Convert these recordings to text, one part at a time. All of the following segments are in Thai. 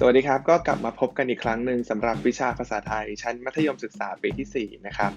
สวัสดีครับ ก็กลับมาพบกันอีกครั้งหนึ่งสำหรับวิชาภาษาไทย ชั้นมัธยมศึกษาปีที่ 4 นะครับ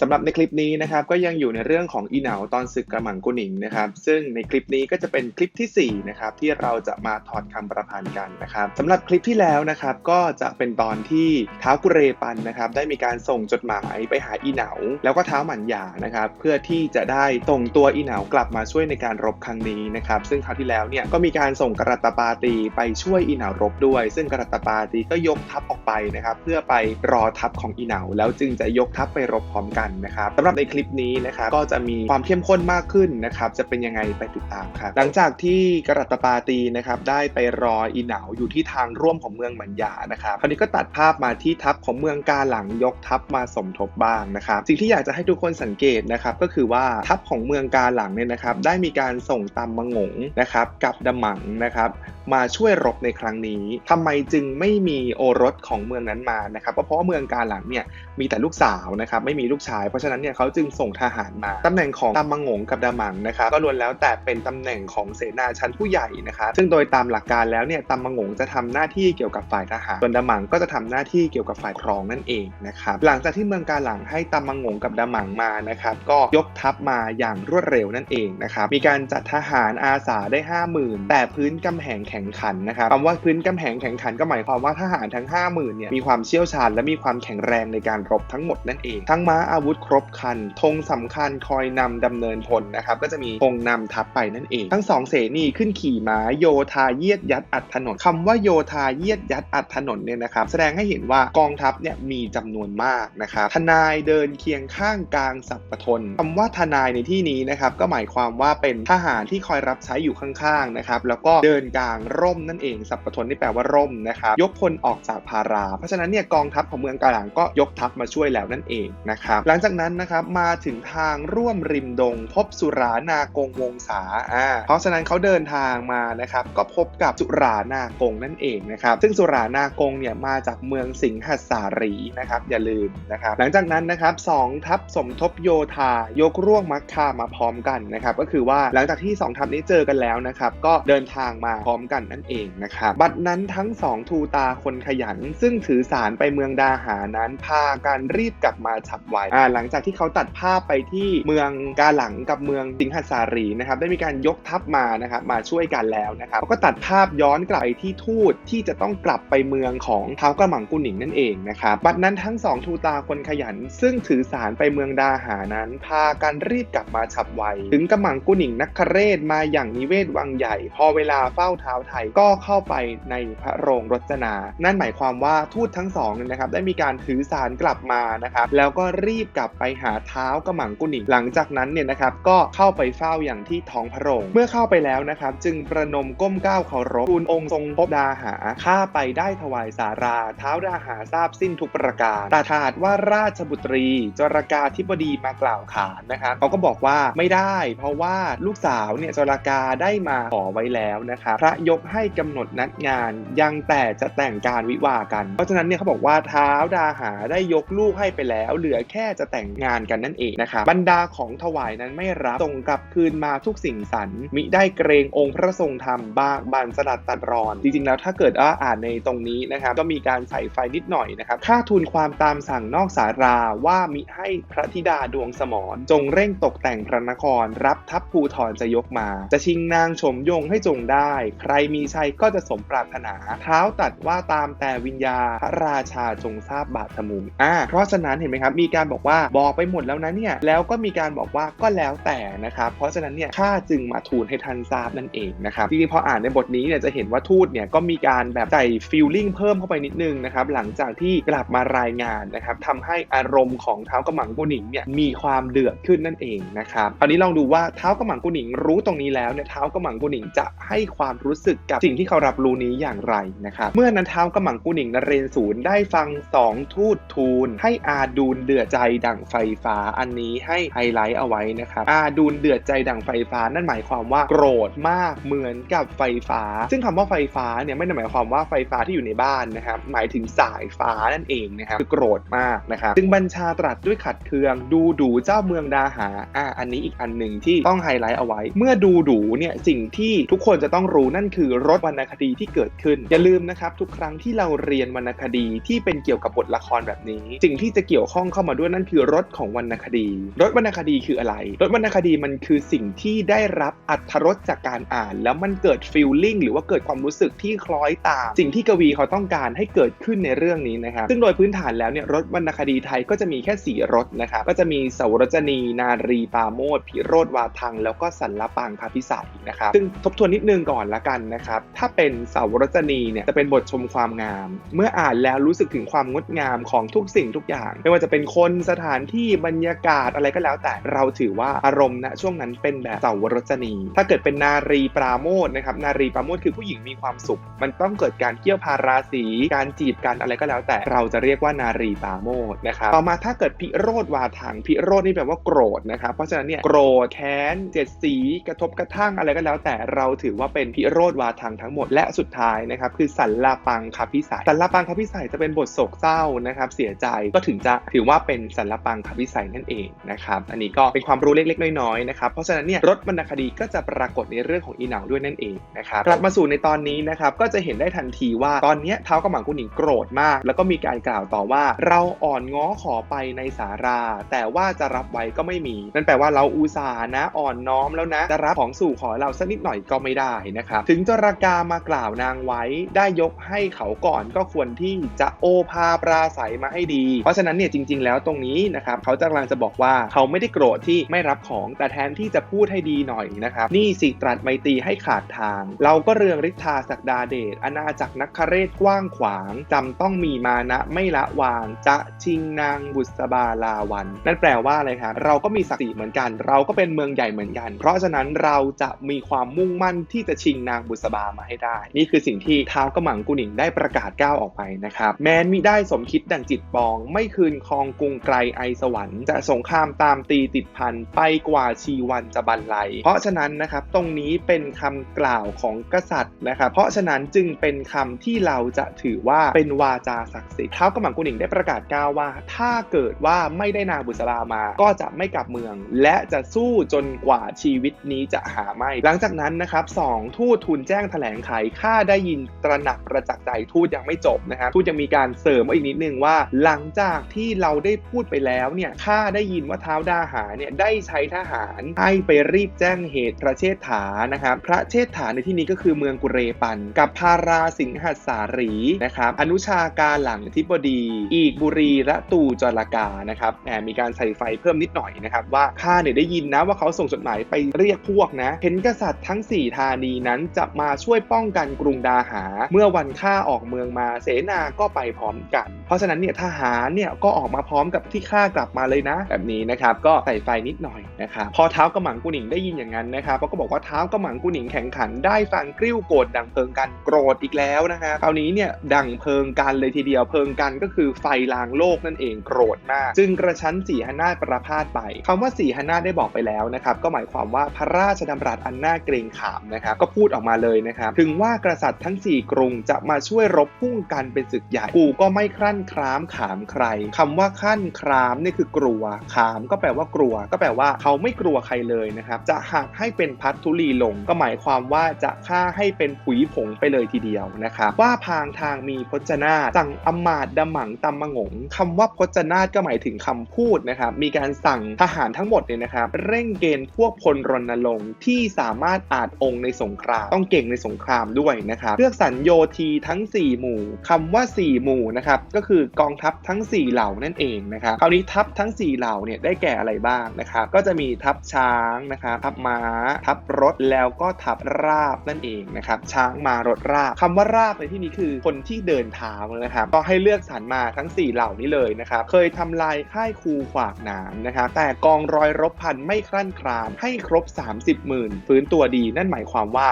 สำหรับในคลิปนี้นะครับก็ยังอยู่ในเรื่องของอีเหนาตอนศึกกระหมังกุหนิงนะครับ ซึ่งในคลิปนี้ก็จะเป็นคลิปทีสี่4 นะครับ ที่เราจะมาถอดคำประพันธ์กันนะครับสำหรับคลิปที่แล้วนะครับก็จะเป็นตอนที่เท้ากุเรปันนะครับได้มีการส่งจดหมายไปหาอีเหนาแล้วก็เท้าหมันหยานะครับ เพื่อที่จะได้ส่งตัวอีเหนากลับมาช่วยในการรบครั้งนี้นะครับ ซึ่งคราวที่แล้วเนี่ยก็มีการส่งกระตปาตีไปช่วยอีเหนารบด้วยซึ่งกระตปาตีก็ยกทัพออกไปนะครับเพื่อไปรอทัพของอีเหนาแล้วจึงจะยกทัพไปรบพร้อมกันนะครับสำหรับในคลิปนี้นะครับก็จะมีความเข้มข้นมากขึ้นนะครับจะเป็นยังไงไปติดตามครับหลังจากที่กระตปาตีนะครับได้ไปรออีเหนาอยู่ที่ทางร่วมของเมืองหมันหยานะครับคราวนี้ก็ตัดภาพมาที่ทัพของเมืองกาหลังยกทัพมาสมทบบ้างนะครับสิ่งที่อยากจะให้ทุกคนสังเกตนะครับก็คือว่าทัพของเมืองกาหลังเนี่ยนะครับได้มีการส่งตำมะงงนะครับกับดำหมังนะครับมาช่วยรบในครั้งนี้ทำไมจึงไม่มีโอรสของเมืองนั้นมานะครับก็เพราะว่าเมืองกาหลังเนี่ยมีแต่ลูกสาวนะครับไม่มีลูกชาย เพราะฉะนั้นเนี่ยเขาจึงส่งทหารมาตำแหน่งของตำมังงงกับดามังนะครับก็ล้วนแล้วแต่เป็นตำแหน่งของเสนาชั้นผู้ใหญ่นะครับซึ่งโดยตามหลักการแล้วเนี่ยตำมังงงจะทำหน้าที่เกี่ยวกับฝ่ายทหารส่วนดามังก็จะทำหน้าที่เกี่ยวกับฝ่ายครองนั่นเองนะครับหลังจากที่เมืองกาหลังให้ตำมังงงกับดามังมานะครับก็ยกทัพมาอย่างรวดเร็วนั่นเองนะครับมีการจัดทหารอาสาได้ 50,000 แต่พื้นกำแหงแข่งขันนะครับคำว่าพื้นกำแหงแข่งขันก็หมายความว่าทหารทั้ง 50,000เนี่ยมีความเชี่ยวชาญและมีความแข็งแรงในการรบทั้งหมดนั่นเอง ทั้งม้าอาวุธครบคันธงสำคัญคอยนำดำเนินพลนะครับก็จะมีธงนำทัพไปนั่นเอง ทั้งสองเสนีขึ้นขี่ม้าโยธาเยียดยัดอัดถนนคำว่าโยธาเยียดยัดอัดถนนเนี่ยนะครับแสดงให้เห็นว่ากองทัพเนี่ยมีจำนวนมากนะครับทนายเดินเคียงข้างกลางสัพพทนคำว่าทนายในที่นี้นะครับก็หมายความว่าเป็นทหารที่คอยรับใช้อยู่ข้างๆนะครับแล้วก็เดินกลางร่มนั่นเองสัพพทนนี่แปลว่าร่มนะครับยกพลออกจากพารา เพราะฉะนั้นเนี่ยกองทัพของเมืองกาหลังก็ยกทัพมาช่วยแล้วนั่นเองนะครับหลังจากนั้นนะครับมาถึงทางร่วมริมดง พบสุรานากงวงศาอ่าเพราะฉะนั้นเขาเดินทางมานะครับก็พบกับสุรานากงนั่นเองนะครับซึ่งสุรานากงเนี่ยมาจากเมืองสิงหสารีนะครับอย่าลืมนะครับหลังจากนั้นนะครับสองทัพสมทบโยธายกร่วงมักคามาพร้อมกันนะครับก็คือว่าหลังจากที่สองทัพนี้เจอกันแล้วนะครับก็เดินทางมาพร้อมกันนั่นเองนะครับบัดนั้นทั้งองทูตาคนขยัน ซึ่งถือสารไปเมืองดาหานั้นพากันรีบกลับมาฉับไวอ่าหลังจากที่เขาตัดภาพไปที่เมืองกาหลังกับเมืองสิงหสารีนะครับได้มีการยกทัพมานะครับมาช่วยกันแล้วนะครับเขาก็ตัดภาพย้อนกลับไปที่ทูตที่จะต้องกลับไปเมืองของท้าวกระหม่อมกุหนิงนั่นเองนะครับบัดนั้นทั้งสองทูตาคนขยัน ซึ่งถือสารไปเมืองดาหานั้น พากันรีบกลับมาฉับไวถึงกระหม่อมกุหนิงนักคเรศมาอย่างนิเวศวังใหญ่ พอเวลาเฝ้าเท้าไทยก็เข้าไปในพระโรงรจนา นั่นหมายความว่าทูตทั้งสองนี่นะครับได้มีการถือสารกลับมานะครับแล้วก็รีบกลับไปหาเท้ากระหม่อมกุนิงหลังจากนั้นเนี่ยนะครับก็เข้าไปเฝ้าอย่างที่ท้องพระโรงเมื่อเข้าไปแล้วนะครับจึงประนมก้มก้าวเคารพทูลองค์ทรงพบดาหาข้าไปได้ถวายสาราเท้าดาหาทราบสิ้นทุกประการแต่ถาดว่าราชบุตรี จรกาธิบดีมากล่าวขานนะครับเขาก็บอกว่าไม่ได้เพราะว่าลูกสาวเนี่ยจรกาได้มาขอไว้แล้วนะครับพระยกให้กำหนดนัดงานยังแต่จะแต่งการวิวากัน เพราะฉะนั้นเนี่ยเขาบอกว่าเท้าดาหาได้ยกลูกให้ไปแล้ว เหลือแค่จะแต่งงานกันนั่นเองนะครับบรรดาของถวายนั้นไม่รับส่งกลับคืนมาทุกสิ่งสรรมิได้เกรงองค์พระทรงธรรมบากบันสลัดตัดรอน จริงๆแล้วถ้าเกิดว่าอ่านในตรงนี้นะครับก็มีการใส่ไฟนิดหน่อยนะครับค่าทูลความตามสั่งนอกสาราว่ามิให้พระธิดาดวงสมรจงเร่งตกแต่งพระนคร รับทัพภูธรจะยกมา จะชิงนางชมยงให้จงได้ ใครมีชัยก็จะสมปรารถนาเท้าตัดว่าตามแต่วิญญาพระราชาจงทราบบาทมุมอ่าเพราะฉะนั้นเห็นไหมครับมีการบอกว่าบอกไปหมดแล้วนะเนี่ยแล้วก็มีการบอกว่าก็แล้วแต่นะครับเพราะฉะนั้นเนี่ยข้าจึงมาทูลให้ท่านทราบนั่นเองนะครับจริงๆพออ่านในบทนี้เนี่ยจะเห็นว่าทูตเนี่ยก็มีการแบบใส่ฟีลลิ่งเพิ่มเข้าไปนิดนึงนะครับหลังจากที่กลับมารายงานนะครับทำให้อารมณ์ของเท้ากระหม่อมกุหนิงเนี่ยมีความเดือดขึ้นนั่นเองนะครับคราวนี้ลองดูว่าเท้ากระหม่อมกุหนิงรู้ตรงนี้แล้วเนี่ยเท้ากระหม่อมกุหนิงจะให้ความรู้สึกกับสิ่งที่เขารับรู้นี้อย่างไรนะครับ เมื่อนันท้ากระหม่อมกุหนิงนเรนศวรได้ฟังสองทูตทูล ให้อาดูลเดือดใจดั่งไฟฟ้าอันนี้ให้ไฮไลท์เอาไว้นะครับอาดูลเดือดใจดั่งไฟฟ้านั่นหมายความว่าโกรธมากเหมือนกับไฟฟ้า ซึ่งคำว่าไฟฟ้าเนี่ยไม่ได้หมายความว่าไฟฟ้าที่อยู่ในบ้านนะครับหมายถึงสายฟ้านั่นเองนะครับคือโกรธมากนะครับจึงบัญชาตรัสด้วยขัดเคือง ดูดูเจ้าเมืองดาหาอ่าอันนี้อีกอันหนึ่งที่ต้องไฮไลท์เอาไว้ เมื่อดูดูเนี่ยสิ่งที่ทุกคนจะต้องรู้นั่นคือรถวรรณคดีที่เกิดขึ้นอย่าลืมนะครับทุกครั้งที่เราเรียนวรรณคดีที่เป็นเกี่ยวกับบทละครแบบนี้สิ่งที่จะเกี่ยวข้องเข้ามาด้วยนั่นคือรสของวรรณคดีรสวรรณคดีคืออะไรรสวรรณคดีมันคือสิ่งที่ได้รับอัตรสจากการอ่าน แล้วมันเกิดฟีลลิ่งหรือว่าเกิดความรู้สึกที่คล้อยตามสิ่งที่กวีเขาต้องการให้เกิดขึ้นในเรื่องนี้นะครับซึ่งโดยพื้นฐานแล้วเนี่ยรสวรรณคดีไทยก็จะมีแค่สี่รสนะครับก็จะมีสาวรจนี นารีปาโมดพิโรธวาทัง แล้วก็สันละปังคาพิสัยนะครับซึ่งทบทวนนิดนึงก่อนละกันนะครับถ้าเป็นสาวรจนีเนี่ยจะเป็นบทชมความงาม เมื่ออ่านแล้วรู้สึกถึงความงดงามของทุกสิ่งทุกอย่าง ไม่ว่าจะเป็นคนสถานที่บรรยากาศอะไรก็แล้ว แต่เราถือว่าอารมณ์ณช่วงนั้นเป็นแบบเสาวรจนี ถ้าเกิดเป็นนารีปราโมทนะครับนารีปราโมทคือผู้หญิงมีความสุข มันต้องเกิดการเกี่ยวพาราสีการจีบกันอะไรก็แล้ว แต่เราจะเรียกว่านารีปราโมทนะครับต่อมาถ้าเกิดพิโรธวาทังพิโรธนี่แปลว่าโกรธนะครับเพราะฉะนั้นเนี่ยโกรธแค้นเจ็ดสีกระทบกระทั่งอะไรก็แล้ว แต่เราถือว่าเป็นพิโรธวาทังทั้งหมดและสุดท้ายนะครับคือสันลาปังคาพิสัยสันลาปังคาพิสัยจะเป็นบทโศกเศร้านะครับ เสียใจก็ถึงจะถือว่าเป็นสันลาปังคาพิสัยนั่นเองนะครับ อันนี้ก็เป็นความรู้เล็กๆ น้อยๆนะครับ เพราะฉะนั้นเนี่ยรถวรรณคดีก็จะปรากฏในเรื่องของอีเหนาด้วยนั่นเองนะครับกลับมาสู่ในตอนนี้นะครับก็จะเห็นได้ทันทีว่าตอนนี้เท้ากระหม่อมกุนหนิงโกรธมาก แล้วก็มีการกล่าวต่อว่า เราอ่อนง้อขอไปในสารา แต่ว่าจะรับไว้ก็ไม่มี นั่นแปลว่าเราอุตส่าห์นะอ่อนน้อมแล้วนะจะรับของสู่ขอเราสักนิดหน่อยก็ไม่ได้นะครับถึงจรากามากล่าวนางไว้ได้ยกให้เขาก่อนก็ควรที่จะโอภาปราศัยมาให้ดี เพราะฉะนั้นเนี่ยจริง ๆ แล้วตรงนี้นะครับเขาจะกำลังจะบอกว่าเขาไม่ได้โกรธที่ไม่รับของ แต่แทนที่จะพูดให้ดีหน่อยนะครับนี่สิตรัสไมตรีให้ขาดทาง เราก็เรืองฤทธาศักดาเดชอาณาจักรนักคเรศกว้างขวางจำต้องมีมานะไม่ละวางจะชิงนางบุษบาลาวัน นั่นแปลว่าอะไรครับเราก็มีศักดิ์ศรีเหมือนกัน เราก็เป็นเมืองใหญ่เหมือนกัน เพราะฉะนั้นเราจะมีความมุ่งมั่นที่จะชิงนางบุษบามาให้ได้ นี่คือสิ่งที่ท้าาวกระหม่อมกุหนิงได้ประกาศก้าวออกไปนะครับแม้นมิได้สมคิดดังจิตปอง ไม่คืนครองกรุงไกลไอสวรรค์จะสงครามตามตีติดพันไปกว่าชีวันจะบรรลัย เพราะฉะนั้นนะครับตรงนี้เป็นคำกล่าวของกษัตริย์นะครับเพราะฉะนั้นจึงเป็นคำที่เราจะถือว่าเป็นวาจาศักดิ์สิทธิ์ท้าวกระหม่อมกุหนิงได้ประกาศก้าวว่า ถ้าเกิดว่าไม่ได้นางบุษรามา ก็จะไม่กลับเมือง และจะสู้จนกว่าชีวิตนี้จะหาไม่ หลังจากนั้นนะครับสองทูตทูลแจ้งแถลงไขข้าได้ยินตระหนักประจักษ์ใจทูตยังไม่จบนะครับทูตยังมีการเสริมอีกนิดนึงว่า หลังจากที่เราได้พูดไปแล้วเนี่ยข้าได้ยินว่าเท้าวดาหาเนี่ยได้ใช้ทหารให้ไปรีบแจ้งเหตุพระเชษฐานะครับพระเชษฐาในที่นี้ก็คือเมืองกุเรปัน กับพาราสิงหัสสารีนะครับอนุชาการหลังทิบดี อีกบุรีและตูจรากานะครับแหมมีการใส่ไฟเพิ่มนิดหน่อยนะครับว่าข้าเนี่ยได้ยินนะว่าเขาส่งจดหมายไปเรียกพวกนะเห็นกษัตริย์ทั้ง 4 ธานีนั้นจะมาช่วยป้องกันกรุงดาหาเมื่อวันข้าออกเมืองมาเสนาก็ไปพร้อมกัน เพราะฉะนั้นเนี่ยทหารเนี่ยก็ออกมาพร้อมกับที่ข้ากลับมาเลยนะ แบบนี้นะครับก็ใส่ไฟนิดหน่อยนะครับพอเท้ากระหม่อมกุหนิงได้ยินอย่างนั้นนะครับเขาก็บอกว่าเท้ากระหม่อมกุหนิงแข่งขันได้ฟังกริ้วโกรธดังเพลิงกันโกรธอีกแล้วนะครับคราวนี้เนี่ยดังเพลิงกันเลยทีเดียวเพลิงกันก็คือไฟลางโลกนั่นเองโกรธมาก จึงกระชั้นสีหนาประพาสไปคำว่าสีหนาได้บอกไปแล้วนะครับก็หมายความว่าพระราชดำรัสอันน่าเกรงขามนะครับก็พูดออกมาเลยนะครับถึงว่ากษัตริย์ทั้ง4กรุง จะมาช่วยรบพุ่งกันเป็นศึกใหญ่ กูก็ไม่ครั่นครามขามใครคำว่าขั้นครามนี่คือกลัว ขามก็แปลว่ากลัว ก็แปลว่าเขาไม่กลัวใครเลยนะครับ จะหักให้เป็นพัทธุลีลง ก็หมายความว่าจะฆ่าให้เป็นผุยผงไปเลยทีเดียวนะครับ ว่าพางทางมีพจนาสั่งอมาตดำหมังตำมะงงคำว่าพจนาก็หมายถึงคำพูดนะครับ มีการสั่งทหารทั้งหมดเนี่ยนะครับ เร่งเกณฑ์พวกพลรณรงค์ที่สามารถอาจองค์ในสงคราม ต้องเก่งในสงครามด้วยนะครับเลือกสรรโยธีทั้ง 4 หมู่คำว่า 4 หมู่นะครับก็คือกองทัพทั้ง 4 เหล่านั่นเองนะครับคราวนี้ทัพทั้ง 4 เหล่าเนี่ยได้แก่อะไรบ้างนะครับก็จะมีทัพช้างนะครับทัพม้า ทัพรถแล้วก็ทัพราบนั่นเองนะครับช้างมารถราบคำว่าราบในที่นี้คือคนที่เดินเท้านะครับก็ให้เลือกสรรมาทั้ง 4 เหล่านี้เลยนะครับเคยทำลายค่ายคูขวากหนามนะครับแต่กองร้อยรบพันไม่ครั่นครามให้ครบ 30 หมื่นฟื้นตัวดีนั่นหมายความว่า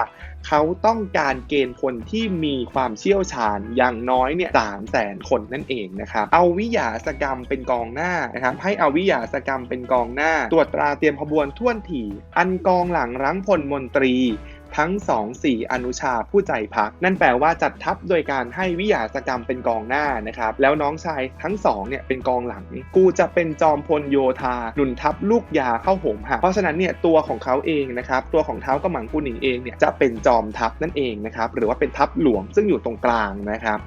เขาต้องการเกณฑ์คนที่มีความเชี่ยวชาญอย่างน้อยเนี่ยสามแสนคนนั่นเองนะครับ เอาวิยาสกรรมเป็นกองหน้านะครับ ให้เอาวิยาสกรรมเป็นกองหน้า ตรวจตราเตรียมขบวนท่วนถี่ อันกองหลังรั้งพลมนตรี ทั้งสองสี่อนุชาผู้ใจพัก นั่นแปลว่าจัดทัพโดยการให้วิยาสกรรมเป็นกองหน้านะครับแล้วน้องชายทั้งสองเนี่ยเป็นกองหลัง กูจะเป็นจอมพลโยธาหนุนทัพลูกยาเข้าโหมหะเพราะฉะนั้นเนี่ยตัวของเขาเองนะครับตัวของเท้ากำมังกุหนิงเองเนี่ยจะเป็นจอมทัพนั่นเองนะครับหรือว่าเป็นทัพหลวงซึ่งอยู่ตรงกลางนะครับ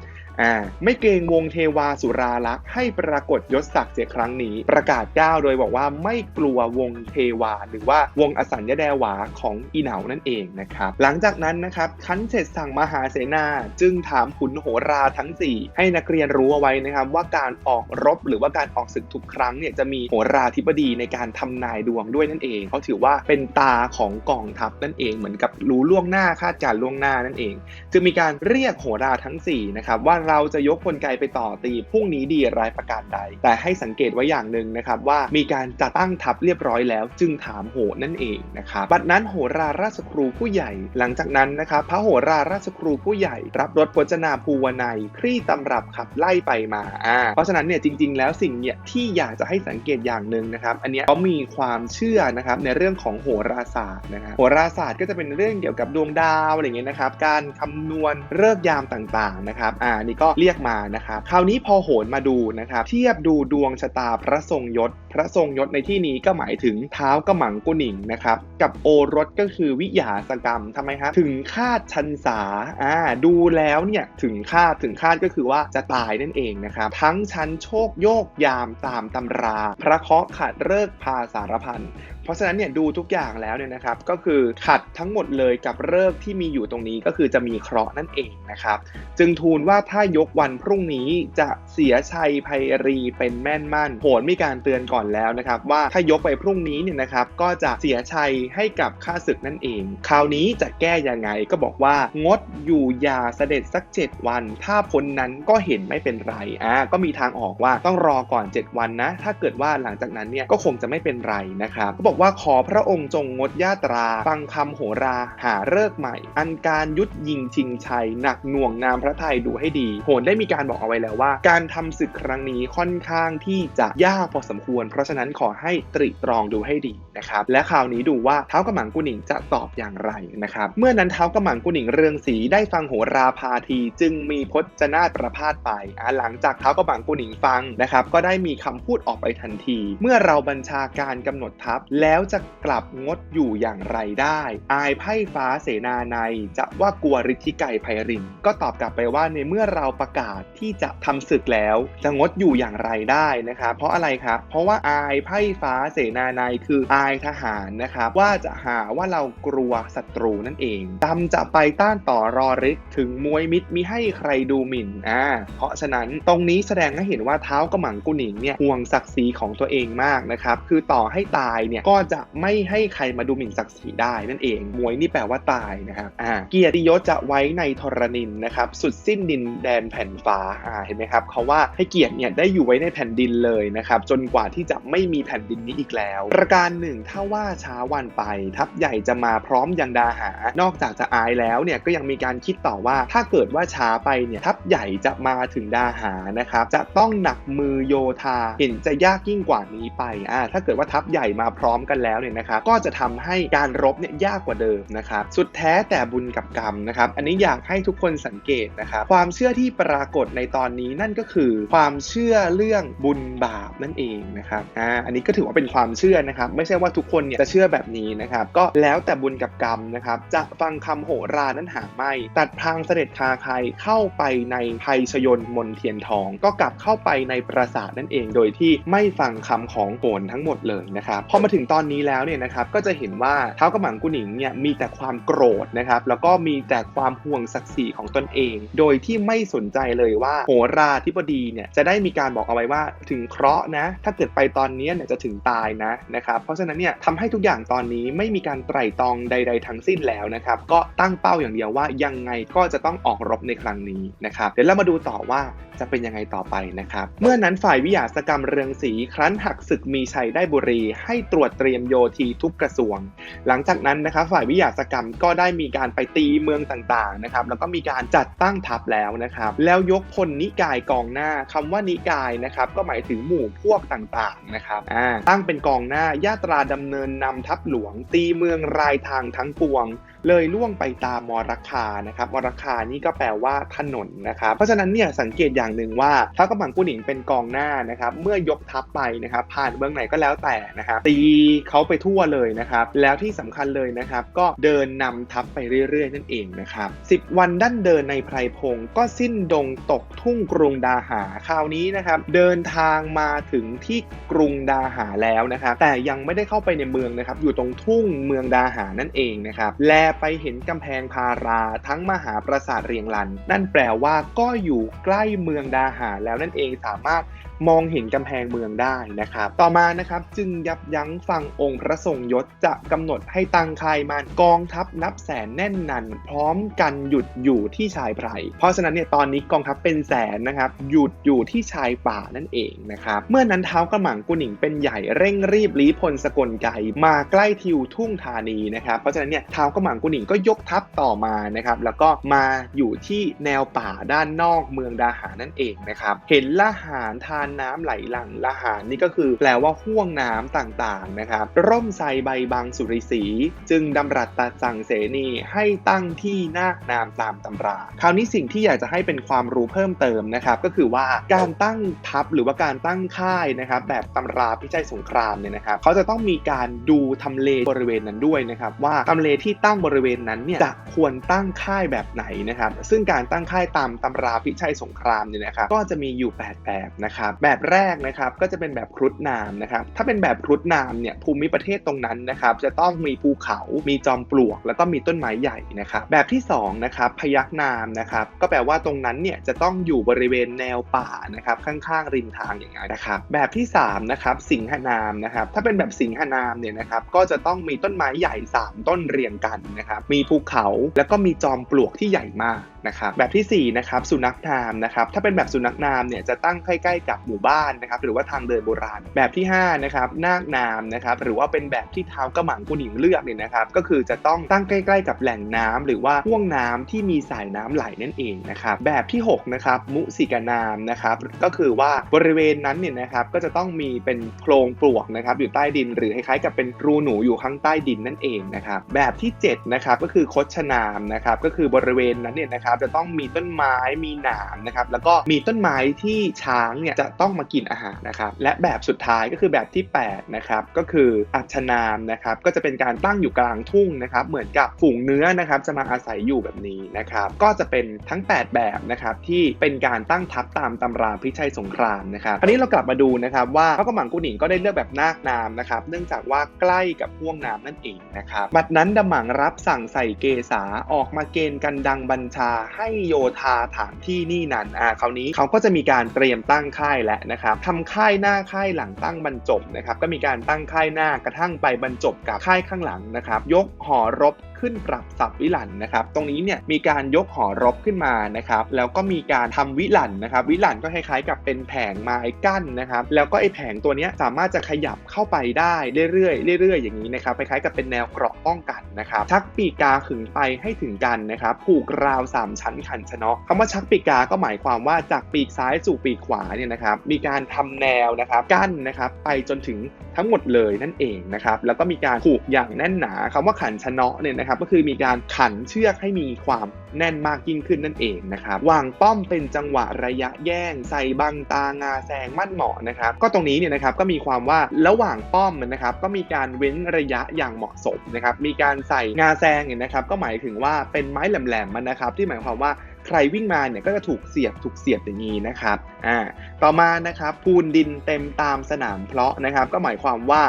อ่าไม่เกรงวงเทวาสุราลักษ์ให้ปรากฏยศศักดิ์เสียครั้งนี้ ประกาศก้าวโดยบอกว่าไม่กลัววงเทวา หรือว่าวงอสัญญาแดวาของอีเหนานั่นเองนะครับ หลังจากนั้นนะครับคันเสร็จสั่งมหาเสนาจึงถามขุนโหราทั้ง 4 ให้นักเรียนรู้เอาไว้นะครับว่าการออกรบหรือว่าการออกศึกทุกครั้งเนี่ยจะมีโหราธิบดีในการทำนายดวงด้วยนั่นเองเขาถือว่าเป็นตาของกองทัพนั่นเองเหมือนกับรู้ล่วงหน้าคาดการล่วงหน้านั่นเอง จึงมีการเรียกโหราทั้ง4นะครับว่าเราจะยกพลไกไปต่อตีพรุ่งนี้ดีรายประการใด แต่ให้สังเกตไว้อย่างหนึ่งนะครับว่ามีการจัดตั้งทัพเรียบร้อยแล้ว จึงถามโหนั่นเองนะครับบัดนั้นโหราราชครูผู้ใหญ่ หลังจากนั้นนะครับพระโหราราชครูผู้ใหญ่ รับรถพจนาภูวนัยคลี่ตำรับขับไล่ไปมาอ่าเพราะฉะนั้นเนี่ยจริง ๆ แล้วสิ่งเนี่ยที่อยากจะให้สังเกตอย่างหนึ่งนะครับอันเนี้ยเขามีความเชื่อนะครับในเรื่องของโหราศาสตร์นะครับโหราศาสตร์ก็จะเป็นเรื่องเกี่ยวกับดวงดาวอะไรเงี้ยนะครับการคำนวณเลิกษ์ยามต่างๆนะครับอ่านี่ก็เรียกมานะครับคราวนี้พอโหนมาดูนะครับเทียบดูดวงชะตาพระทรงยศ พระทรงยศในที่นี้ก็หมายถึงเท้ากระหมังกุหนิงนะครับกับโอรสก็คือวิหาสกรรมทำไมครับถึงคาดชันษาอ่าดูแล้วเนี่ยถึงคาดถึงคาดก็คือว่าจะตายนั่นเองนะครับทั้งชั้นโชคโยกยามตามตำรา พระเคาะขัดเลิกพาสารพัน เพราะฉะนั้นเนี่ยดูทุกอย่างแล้วเนี่ยนะครับก็คือขัดทั้งหมดเลยกับเลิกที่มีอยู่ตรงนี้ก็คือจะมีเคราะห์นั่นเองนะครับ จึงทูลว่าถ้ายกวันพรุ่งนี้จะเสียชัยไพรีเป็นแม่นมั่นโหนมีการเตือนก่อนแล้วนะครับ ว่าถ้ายกไปพรุ่งนี้เนี่ยนะครับก็จะเสียชัยให้กับข้าศึกนั่นเอง คราวนี้จะแก้ยังไงก็บอกว่างดอยู่ยาเสด็จสัก 7 วัน ถ้าพ้นนั้นก็เห็นไม่เป็นไรอ่าก็มีทางออกว่าต้องรอก่อน 7 วันนะ ถ้าเกิดว่าหลังจากนั้นเนี่ยก็คงจะไม่เป็นไรนะครับก็บอกว่าขอพระองค์จงงดญาตรา ฟังคำโหราหาเลิกใหม่ อันการยุดยิงชิงชัย หนักหน่วงนามพระไทยดูให้ดี โหนได้มีการบอกเอาไว้แล้วว่า การทำศึกครั้งนี้ค่อนข้างที่จะยากพอสมควร เพราะฉะนั้นขอให้ตริตรองดูให้ดีนะครับและคราวนี้ดูว่าเท้ากระหมังกุหนิงจะตอบอย่างไรนะครับเมื่อนั้นเท้ากระหมังกุหนิงเรืองศรีได้ฟังโหราพาทีจึงมีพจนาประพาสไปอ่าหลังจากเท้ากระหมังกุหนิงฟังนะครับก็ได้มีคำพูดออกไปทันที เมื่อเราบัญชาการกำหนดทัพแล้แล้วจะกลับงดอยู่อย่างไรได้ อายไพ่ฟ้าเสนาในจะว่ากลัวฤทธิไก่ไพริน ก็ตอบกลับไปว่าในเมื่อเราประกาศที่จะทำศึกแล้ว จะงดอยู่อย่างไรได้นะครับเพราะอะไรครับเพราะว่าอายไพ่ฟ้าเสนาในคืออายทหารนะครับว่าจะหาว่าเรากลัวศัตรูนั่นเองตำจะไปต้านต่อรอริกถึงมวยมิตรมิให้ใครดูหมิ่นอ่าเพราะฉะนั้นตรงนี้แสดงให้เห็นว่าเท้ากระหมังกุหนิงเนี่ยห่วงศักดิ์ศรีของตัวเองมากนะครับคือต่อให้ตายเนี่ยก็็จะไม่ให้ใครมาดูหมิ่นศักดิ์ศรีได้นั่นเอง มวยนี่แปลว่าตายนะครับอ่าเกียรติยศจะไว้ในธรณินนะครับสุดสิ้นดินแดนแผ่นฟ้าอ่าเห็นไหมครับเขาว่าให้เกียรติเนี่ยได้อยู่ไว้ในแผ่นดินเลยนะครับจนกว่าที่จะไม่มีแผ่นดินนี้อีกแล้ว ประการหนึ่งถ้าว่าช้าวันไป ทัพใหญ่จะมาพร้อมยังดาหา นอกจากจะอายแล้วเนี่ยก็ยังมีการคิดต่อว่าถ้าเกิดว่าช้าไปเนี่ยทัพใหญ่จะมาถึงดาหานะครับจะต้องหนักมือโยธาเห็นจะยากยิ่งกว่านี้ไปอ่าถ้าเกิดว่าทัพใหญ่มาพร้อมกันแล้วเนี่ยนะครับก็จะทำให้การรบเนี่ยยากกว่าเดิมนะครับสุดแท้แต่บุญกับกรรมนะครับอันนี้อยากให้ทุกคนสังเกตนะครับความเชื่อที่ปรากฏในตอนนี้นั่นก็คือความเชื่อเรื่องบุญบาปนั่นเองนะครับอ่าอันนี้ก็ถือว่าเป็นความเชื่อนะครับไม่ใช่ว่าทุกคนเนี่ยจะเชื่อแบบนี้นะครับก็แล้วแต่บุญกับกรรมนะครับจะฟังคำโหรานั้นหาไม่ ตัดพางเสด็จคาใครเข้าไปในภัยชยนมนเทียนทอง ก็กลับเข้าไปในปราสาทนั่นเอง โดยที่ไม่ฟังคำของโหนทั้งหมดเลยนะครับพอมาถึงตอนนี้แล้วเนี่ยนะครับก็จะเห็นว่าเท้ากระหมังกุหนิงเนี่ยมีแต่ความโกรธนะครับแล้วก็มีแต่ความห่วงศักดิ์ศรีของตนเอง โดยที่ไม่สนใจเลยว่าโหราธิบดีเนี่ยจะได้มีการบอกเอาไว้ว่าถึงเคราะห์นะ ถ้าเกิดไปตอนนี้เนี่ยจะถึงตายนะนะครับเพราะฉะนั้นเนี่ยทำให้ทุกอย่างตอนนี้ไม่มีการไตร่ตรองใด ๆ ทั้งสิ้นแล้วนะครับก็ตั้งเป้าอย่างเดียวว่ายังไงก็จะต้องออกรบในครั้งนี้นะครับเดี๋ยวเรามาดูต่อว่าจะเป็นยังไงต่อไปนะครับ เมื่อนั้นฝ่ายวิหารกรรมเรืองศรีครั้นหักศึกมีชัยได้บุรี ให้ตรวจเตรียมโยธีทุกกระทรวง หลังจากนั้นนะครับฝ่ายวิทยาศกรรมก็ได้มีการไปตีเมืองต่างๆนะครับแล้วก็มีการจัดตั้งทัพแล้วนะครับแล้วยกพลนิกายกองหน้าคำว่านิกายนะครับก็หมายถึงหมู่พวกต่างๆนะครับอ่าตั้งเป็นกองหน้าญาตราดำเนินนำทัพหลวง ตีเมืองรายทางทั้งปวง เลยล่วงไปตามมรคานะครับมรคานี่ก็แปลว่าถนนนะครับ เพราะฉะนั้นเนี่ยสังเกตอย่างหนึ่งว่าท้าวกำบังกุหนิงเป็นกองหน้านะครับเมื่อยกทัพไปนะครับผ่านเมืองไหนก็แล้วแต่นะครับตีเขาไปทั่วเลยนะครับแล้วที่สำคัญเลยนะครับก็เดินนำทัพไปเรื่อยๆ นั่นเองนะครับสิบวันดั้นเดินในไพรพงศ์ก็สิ้นดงตกทุ่งกรุงดาหาคราวนี้นะครับเดินทางมาถึงที่กรุงดาหาแล้วนะครับแต่ยังไม่ได้เข้าไปในเมืองนะครับอยู่ตรงทุ่งเมืองดาหานั่นเองนะครับแลไปเห็นกำแพงพาราทั้งมหาปราสาทเรียงลัน นั่นแปลว่าก็อยู่ใกล้เมืองดาหาแล้วนั่นเองสามารถมองเห็นกำแพงเมืองได้นะครับ ต่อมานะครับจึงยับยั้งฟังองค์พระทรงยศจะกำหนดให้ตังคายมันกองทัพนับแสนแน่นหนันพร้อมกันหยุดอยู่ที่ชายไพรเพราะฉะนั้นเนี่ยตอนนี้กองทัพเป็นแสนนะครับหยุดอยู่ที่ชายป่านั่นเองนะครับเมื่อนั้นเท้ากระหม่อมกุหนิงเป็นใหญ่เร่งรีบลี้พลสกลไกมาใกล้ทิวทุ่งธานีนะครับเพราะฉะนั้นเนี่ยเท้ากระหม่อมกุหนิงก็ยกทัพต่อมานะครับแล้วก็มาอยู่ที่แนวป่าด้านนอกเมืองดาหานั่นเองนะครับเห็นละหารทานน้ำไหลหลังละหารนี่ก็คือแปลว่าห่วงน้ำต่างๆนะครับร่มไทรใบบางสุริสี จึงดำรัสตัดสั่งเสนีให้ตั้งที่นาคนามตามตำรา คราวนี้สิ่งที่อยากจะให้เป็นความรู้เพิ่มเติมนะครับ ก็คือว่าการตั้งทัพหรือว่าการตั้งค่ายนะครับ แบบตำราพิจัยสงครามเนี่ยนะครับเขาจะต้องมีการดูทำเลบริเวณนั้นด้วยนะครับ ว่าทำเลที่ตั้งบริเวณนั้นเนี่ยจะควรตั้งค่ายแบบไหนนะครับ ซึ่งการตั้งค่ายตามตำราพิชัยสงครามเนี่ยนะครับก็จะมีอยู่ 8 แบบนะครับแบบแรกนะครับก็จะเป็นแบบครุฑนามนะครับถ้าเป็นแบบครุฑนามเนี่ยภูมิประเทศตรงนั้นนะครับจะต้องมีภูเขา มีจอมปลวก แล้วก็มีต้นไม้ใหญ่นะครับแบบที่2นะครับพยักนามนะครับก็แปลว่าตรงนั้นเนี่ยจะต้องอยู่บริเวณแนวป่านะครับข้างๆริมทางอย่างนี้นนะครับแบบที่3นะครับสิงหนามนะครับถ้าเป็นแบบสิงหนามเนี่ยนะครับก็จะต้องมีต้นไม้ใหญ่ 3 ต้นเรียงกันนะครับมีภูเขาแล้วก็มีจอมปลวกที่ใหญ่มาก นะครับแบบที่4นะครับสุนัขนามนะครับถ้าเป็นแบบสุนัขนามเนี่ยจะตั้งใกล้ๆกับหมู่บ้านนะครับหรือว่าทางเดินโบราณ แบบที่5นะครับนาคนามนะครับหรือว่าเป็นแบบที่เท้ากระหม่อมกุหนิงเลือกเนี่ยนะครับก็คือจะต้องตั้งใกล้ๆกับแหล่งน้ำหรือว่าห่วงน้ำที่มีสายน้ำไหลนั่นเองนะครับแบบที่6นะครับมุสิกนามนะครับก็คือว่าบริเวณนั้นเนี่ยนะครับก็จะต้องมีเป็นโครงปลวกนะครับอยู่ใต้ดิน หรือคล้ายๆกับเป็นรูหนูอยู่ข้างใต้ดินนั่นเองนะครับแบบที่7นะครับก็คือคดชนามนะครับก็คือบริเวณนั้นเนี่ยนะครับจะต้องมีต้นไม้มีหนามนะครับแล้วก็มีต้นไม้ที่ช้างเนี่ยจะต้องมากินอาหารนะครับและแบบสุดท้ายก็คือแบบที่8นะครับก็คืออัชนามนะครับก็จะเป็นการตั้งอยู่กลางทุ่งนะครับเหมือนกับฝูงเนื้อนะครับจะมาอาศัยอยู่แบบนี้นะครับก็จะเป็นทั้ง 8 แบบนะครับที่เป็นการตั้งทัพตามตำราพิชัยสงครามนะครับอันนี้เรากลับมาดูนะครับว่าพระกมังกุหนิงก็ได้เลือกแบบนาคนามนะครับเนื่องจากว่าใกล้กับห่วงน้ำนั่นเองนะครับบัดนั้นดมังรับสั่งใส่เกษาออกมาเกณฑ์กันดังบัญชาให้โยธาฐานที่นี่นั้นอ่าคราวนี้เขาก็จะมีการเตรียมตั้งค่ายแล้วนะครับทำค่ายหน้าค่ายหลังตั้งบรรจบนะครับก็มีการตั้งค่ายหน้ากระทั่งไปบรรจบกับค่ายข้างหลังนะครับยกหอรบขึ้นปรับสับวิหลันนะครับตรงนี้เนี่ยมีการยกหอรบขึ้นมานะครับแล้วก็มีการทำวิหลันนะครับวิหลันก็คล้ายๆกับเป็นแผงไม้กั้นนะครับแล้วก็ไอ้แผงตัวนี้สามารถจะขยับเข้าไปได้เรื่อยๆเรื่อยๆอย่างนี้นะครับคล้ายๆกับเป็นแนวเกราะป้องกันนะครับชักปีกาขึงไปให้ถึงกันนะครับผูกราว 3 ชั้นขันชนะคำว่าชักปีกาก็หมายความว่าจากปีกซ้ายสู่ปีกขวาเนี่ยนะครับมีการทำแนวนะครับกั้นนะครับไปจนถึงทั้งหมดเลยนั่นเองนะครับแล้วก็มีการผูกอย่างแน่นหนาคำว่าขันชนะเนี่ยนะครับก็คือมีการขันเชือกให้มีความแน่นมากยิ่งขึ้นนั่นเองนะครับวางป้อมเป็นจังหวะระยะแย่ง ใส่บังตางาแซงมั่นเหมาะนะครับก็ตรงนี้เนี่ยนะครับก็มีความว่าระหว่างป้อมนะครับก็มีการเว้นระยะอย่างเหมาะสมนะครับมีการใส่งาแซงเนี่ยนะครับก็หมายถึงว่าเป็นไม้แหลมๆมันนะครับที่หมายความว่า ใครวิ่งมาเนี่ยก็จะถูกเสียบถูกเสียบอย่างนี้นะครับอ่าต่อมานะครับพูนดินเต็มตามสนามเพลาะนะครับ ก็หมายความว่า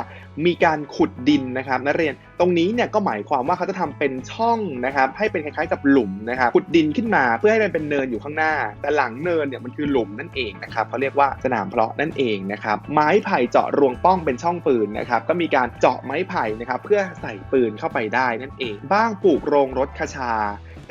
มีการขุดดินนะครับนักเรียนตรงนี้เนี่ยก็หมายความว่าเขาจะทำเป็นช่องนะครับ ให้เป็นคล้ายๆกับหลุมนะครับขุดดินขึ้นมาเพื่อให้มันเป็นเนินอยู่ข้างหน้า แต่หลังเนินเนี่ยมันคือหลุมนั่นเองนะครับเขาเรียกว่าสนามเพลาะนั่นเองนะครับไม้ไผ่เจาะรวงป้องเป็นช่องปืนนะครับก็มีการเจาะไม้ไผ่นะครับเพื่อใส่ปืนเข้าไปได้นั่นเอง บ้างปลูกโรงรถคชา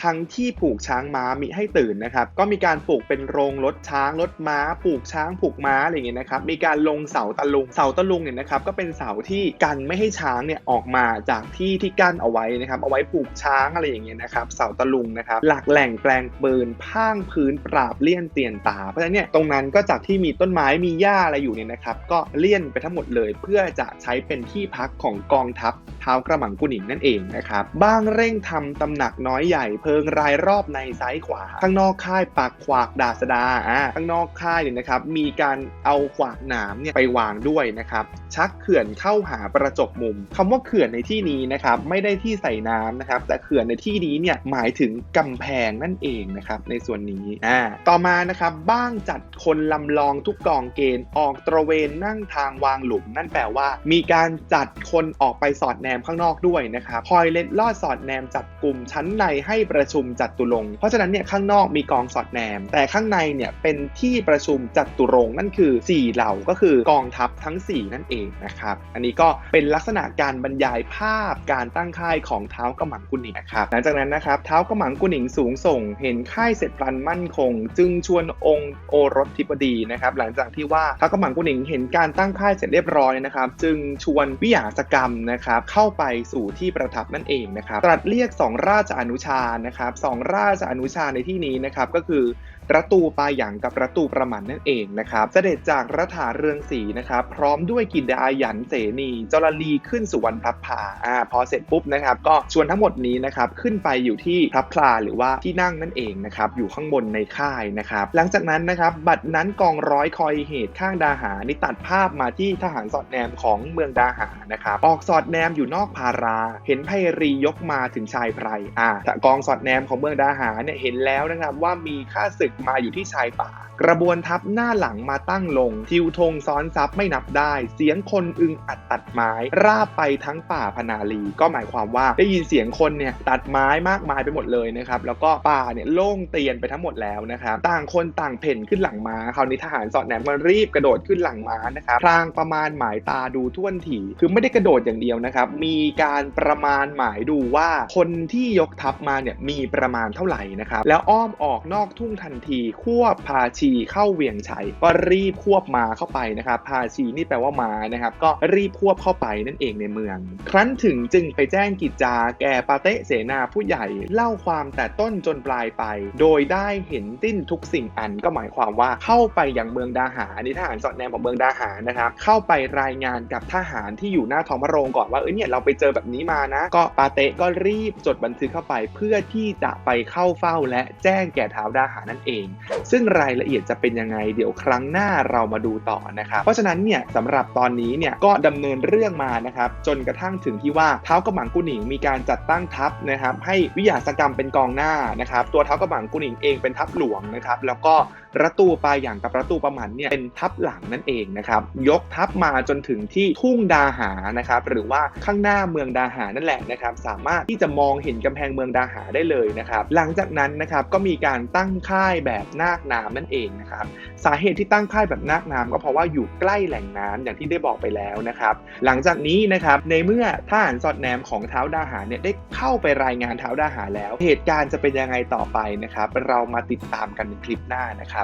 ทั้งที่ผูกช้างม้ามีให้ตื่นนะครับ ก็มีการปลูกเป็นโรงรถช้างรถม้าผูกช้างผูกม้าอะไรอย่างเงี้ยนะครับ มีการลงเสาตะลุง เสาตะลุงเนี่ยนะครับก็เป็นเสาที่กันไม่ให้ช้างเนี่ยออกมาจากที่ที่กั้นเอาไว้นะครับ เอาไว้ผูกช้างอะไรอย่างเงี้ยนะครับ เสาตะลุงนะครับ หลักแหล่งแปลงปืนพ้างพื้นปราบเลี่ยนเตียนตา เพราะฉะนั้นเนี่ยตรงนั้นก็จากที่มีต้นไม้มีหญ้าอะไรอยู่เนี่ยนะครับ ก็เลี่ยนไปทั้งหมดเลย เพื่อจะใช้เป็นที่พักของกองทัพ ท้าวกระหม่อมกุหนิงนั่นเองนะครับบ้างเร่งทำตำหนักน้อยใหญ่เพิงรายรอบในซ้ายขวา ข้างนอกค่ายปักขวากดาษดาอ่าข้างนอกค่ายเนี่ยนะครับมีการเอาขวากหนามเนี่ยไปวางด้วยนะครับชักเขื่อนเข้าหาประจบมุมคำว่าเขื่อนในที่นี้นะครับไม่ได้ที่ใส่น้ำนะครับแต่เขื่อนในที่นี้เนี่ยหมายถึงกำแพงนั่นเองนะครับในส่วนนี้อ่าต่อมานะครับบ้างจัดคนลำลองทุกกองเกณฑ์ออกตระเวนนั่งทางวางหลุม นั่นแปลว่า มีการจัดคนออกไปสอดแนมข้างนอกด้วยนะครับคอยเล็ดลอดสอดแนมจัดกลุ่มชั้นในให้ประชุมจัดตุลงเพราะฉะนั้นเนี่ยข้างนอกมีกองสอดแนม แต่ข้างในเนี่ยเป็นที่ประชุมจัดตุรงนั่นคือ 4 เหล่าก็คือกองทัพทั้ง 4 นั่นเองนะครับอันนี้ก็เป็นลักษณะการบรรยายภาพการตั้งค่ายของเท้ากำหมังกุหนิงนะครับหลังจากนั้นนะครับเท้ากำหมังกุหนิงสูงส่ง เห็นค่ายเสร็จพลันมั่นคง จึงชวนองค์โอรสธิบดีนะครับหลังจากที่ว่าเท้ากำหมังกุหนิงเห็นการตั้งค่ายเสร็จเรียบร้อยนะครับจึงชวนวิหาสกรรมนะครับเข้าาไปสู่ที่ประทับนั่นเองนะครับตรัสเรียกสองราชอนุชานะครับสองราชอนุชาในที่นี้นะครับก็คือ ประตูปาหยางกับประตูประมันนั่นเองนะครับ เสด็จจากรัฐาเรืองศรีนะครับ พร้อมด้วยกินดาหยันเสนีจรลีขึ้นสุวรรณพับพาอ่าพอเสร็จปุ๊บนะครับก็ชวนทั้งหมดนี้นะครับขึ้นไปอยู่ที่พระพลาหรือว่าที่นั่งนั่นเองนะครับอยู่ข้างบนในค่ายนะครับหลังจากนั้นนะครับบัดนั้นกองร้อยคอยเหตุข้างดาหานี่ตัดภาพมาที่ทหารสอดแนมของเมืองดาหานะครับออกสอดแนมอยู่นอกพารา เห็นไพรียกมาถึงชายไพรอ่ากองสอดแนมของเมืองดาหาเนี่ยเห็นแล้วนะครับว่ามีข้าศึกมาอยู่ที่ชายป่า กระบวนทัพหน้าหลังมาตั้งลง ทิวธงซ้อนซับไม่นับได้ เสียงคนอึงอัดตัดไม้ ราบไปทั้งป่าพนาลี ก็หมายความว่าได้ยินเสียงคนเนี่ยตัดไม้มากมายไปหมดเลยนะครับ แล้วก็ป่าเนี่ยโล่งเตียนไปทั้งหมดแล้วนะครับต่างคนต่างเพ่นขึ้นหลังม้าคราวนี้ทหารสอดแนมมันรีบกระโดดขึ้นหลังม้านะครับพลางประมาณหมายตาดูท่วนถี่ คือไม่ได้กระโดดอย่างเดียวนะครับ มีการประมาณหมายดูว่าคนที่ยกทัพมาเนี่ยมีประมาณเท่าไหร่นะครับแล้วอ้อมออกนอกทุ่งทันทีควบพาชีเข้าเวียงชัยก็รีบควบมาเข้าไปนะครับพาชีนี่แปลว่ามานะครับก็รีบควบเข้าไปนั่นเองในเมือง ครั้นถึงจึงไปแจ้งกิจจาแก่ปาเตะเสนาผู้ใหญ่เล่าความแต่ต้นจนปลายไป โดยได้เห็นติ้นทุกสิ่งอันก็หมายความว่าเข้าไปอย่างเมืองดาหานี่ทหารสอดแนมของเมืองดาหานะครับเข้าไปรายงานกับทหารที่อยู่หน้าท้องพระโรงก่อนว่าเอ้ยเนี่ยเราไปเจอแบบนี้มานะ ก็ปาเตะก็รีบจดบันทึกเข้าไป เพื่อที่จะไปเข้าเฝ้าและแจ้งแก่ท้าวดาหานั่นเองซึ่งรายละเอียดจะเป็นยังไงเดี๋ยวครั้งหน้าเรามาดูต่อนะครับเพราะฉะนั้นเนี่ยสำหรับตอนนี้เนี่ยก็ดำเนินเรื่องมานะครับจนกระทั่งถึงที่ว่าเท้ากระหม่อมกุหนิงมีการจัดตั้งทัพนะครับให้วิยารสกรรมเป็นกองหน้านะครับตัวเท้ากระหม่อมกุหนิงเองเป็นทัพหลวงนะครับแล้วก็ ระตูปลายอย่างกับประตูประมันเนี่ยเป็นทัพหลังนั่นเองนะครับยกทัพมาจนถึงที่ทุ่งดาหานะครับหรือว่าข้างหน้าเมืองดาหานั่นแหละนะครับสามารถที่จะมองเห็นกำแพงเมืองดาหาได้เลยนะครับหลังจากนั้นนะครับก็มีการตั้งค่ายแบบนาคน้ำนั่นเองนะครับสาเหตุที่ตั้งค่ายแบบนาคน้ำก็เพราะว่าอยู่ใกล้แหล่งน้ำอย่างที่ได้บอกไปแล้วนะครับหลังจากนี้นะครับในเมื่อทหารสอดแนมของเท้าดาหาเนี่ยได้เข้าไปรายงานเท้าดาหาแล้ว เหตุการณ์จะเป็นยังไงต่อไปนะครับเรามาติดตามกันในคลิปหน้านะครับ